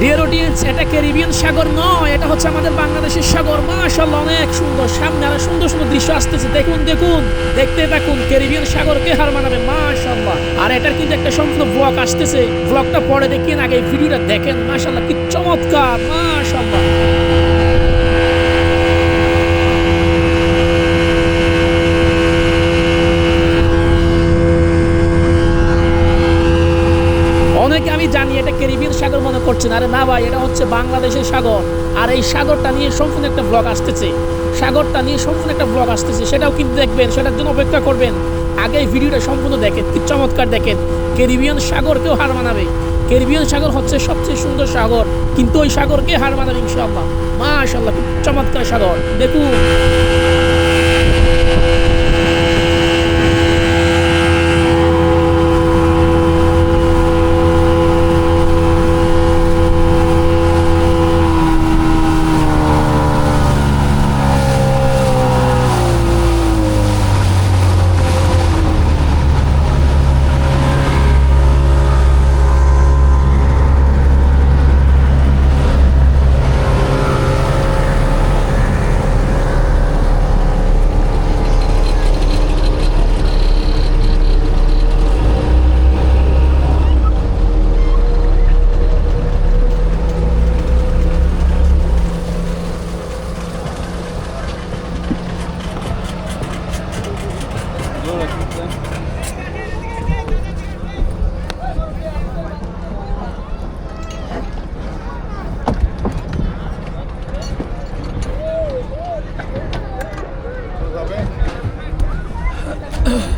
Deer audience এটা Caribbean সাগর নয়, এটা হচ্ছে আমাদের বাংলাদেশের সাগর। মাশাল্লাহ অনেক সুন্দর সামনে আরও সুন্দর সুন্দর দৃশ্য আসতেছে। দেখুন দেখুন, দেখতে থাকুন, ক্যারিবিয়ান সাগরকে হার মানাবে মাশাল্লাহ আর এটার কিন্তু একটা সম্পূর্ণ ব্লগ আসতেছে। ব্লগটা পরে দেখিয়ে আগে ভিডিওটা দেখেন মাশাল্লাহ কি চমৎকার, মাশাআল্লাহ অনেকে আমি জানি এটা ক্যারিবিয়ান সাগর মনে করছেন? আরে না ভাই, এটা হচ্ছে বাংলাদেশের সাগর। আর এই সাগরটা নিয়ে সম্পূর্ণ একটা ব্লগ আসতেছে। সাগরটা নিয়ে সম্পূর্ণ একটা ব্লগ আসতেছে। সেটাও কিন্তু দেখবেন, সেটার জন্য অপেক্ষা করবেন। আগে ভিডিওটা সম্পূর্ণ দেখেন, কি চমৎকার দেখেন। ক্যারিবিয়ান সাগরকেও হার মানাবে। ক্যারিবিয়ান সাগর হচ্ছে সবচেয়ে সুন্দর সাগর, কিন্তু ওই সাগরকে হার মানাবে ইনশাআল্লাহ। মাশাআল্লাহ কি চমৎকার সাগর। দেখুন। Tá Ugh.